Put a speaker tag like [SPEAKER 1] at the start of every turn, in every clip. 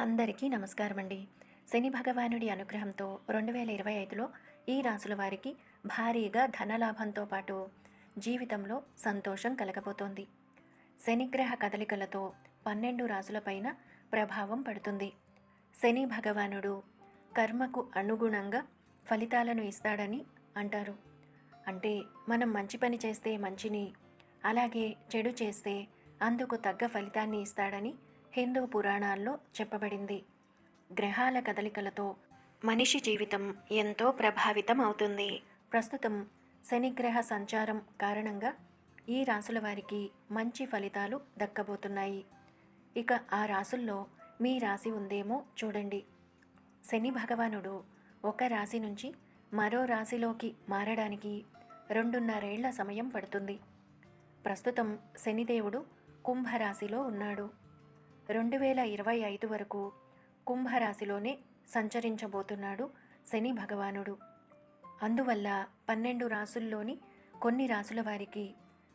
[SPEAKER 1] అందరికీ నమస్కారం అండి శని భగవానుడి అనుగ్రహంతో రెండు వేల ఇరవై ఐదులో ఈ రాసుల వారికి భారీగా ధనలాభంతో పాటు జీవితంలో సంతోషం కలగబోతోంది. శనిగ్రహ కదలికలతో పన్నెండు రాసులపైన ప్రభావం పడుతుంది. శని భగవానుడు కర్మకు అనుగుణంగా ఫలితాలను ఇస్తాడని అంటారు. అంటే మనం మంచి పని చేస్తే మంచిని అలాగే చెడు చేస్తే అందుకు తగ్గ ఫలితాన్ని ఇస్తాడని హిందూ పురాణాల్లో చెప్పబడింది. గ్రహాల కదలికలతో మనిషి జీవితం ఎంతో ప్రభావితం అవుతుంది. ప్రస్తుతం శనిగ్రహ సంచారం కారణంగా ఈ రాసుల వారికి మంచి ఫలితాలు దక్కబోతున్నాయి. ఇక ఆ రాసుల్లో మీ రాశి ఉందేమో చూడండి. శని భగవానుడు ఒక రాశి నుంచి మరో రాశిలోకి మారడానికి రెండున్నరేళ్ళ సమయం పడుతుంది. ప్రస్తుతం శనిదేవుడు కుంభరాశిలో ఉన్నాడు. రెండు వేల ఇరవై ఐదు వరకు కుంభరాశిలోనే సంచరించబోతున్నాడు శని భగవానుడు. అందువల్ల పన్నెండు రాసుల్లోని కొన్ని రాసుల వారికి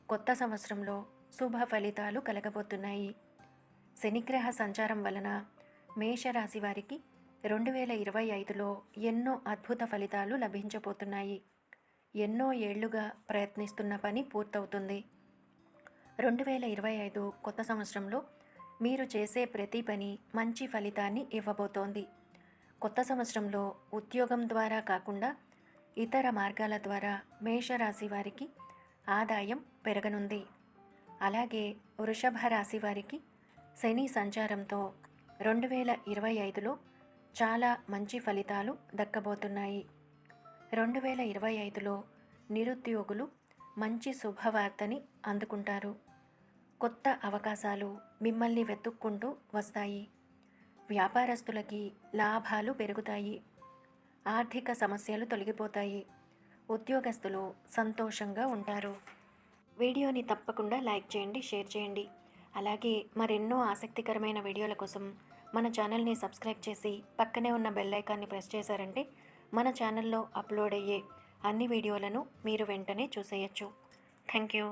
[SPEAKER 1] కొత్త సంవత్సరంలో శుభ ఫలితాలు కలగబోతున్నాయి. శనిగ్రహ సంచారం వలన మేషరాశి వారికి రెండు వేల ఇరవై ఐదులో ఎన్నో అద్భుత ఫలితాలు లభించబోతున్నాయి. ఎన్నో ఏళ్ళుగా ప్రయత్నిస్తున్న పని పూర్తవుతుంది. రెండు వేల ఇరవై ఐదు కొత్త సంవత్సరంలో మీరు చేసే ప్రతి పని మంచి ఫలితాన్ని ఇవ్వబోతోంది. కొత్త సంవత్సరంలో ఉద్యోగం ద్వారా కాకుండా ఇతర మార్గాల ద్వారా మేషరాశి వారికి ఆదాయం పెరగనుంది. అలాగే వృషభ రాశి వారికి శని సంచారంతో రెండు వేల ఇరవై ఐదులో చాలా మంచి ఫలితాలు దక్కబోతున్నాయి. రెండు వేల ఇరవై ఐదులో నిరుద్యోగులు మంచి శుభవార్తని అందుకుంటారు. కొత్త అవకాశాలు మిమ్మల్ని వెతుక్కుంటూ వస్తాయి. వ్యాపారస్తులకి లాభాలు పెరుగుతాయి. ఆర్థిక సమస్యలు తొలగిపోతాయి. ఉద్యోగస్తులు సంతోషంగా ఉంటారు. వీడియోని తప్పకుండా లైక్ చేయండి షేర్ చేయండి. అలాగే మరెన్నో ఆసక్తికరమైన వీడియోల కోసం మన ఛానల్ని సబ్స్క్రైబ్ చేసి పక్కనే ఉన్న బెల్ ఐకాన్ని ప్రెస్ చేశారంటే మన ఛానల్లో అప్లోడ్ అయ్యే అన్ని వీడియోలను మీరు వెంటనే చూసేయచ్చు. Thank you.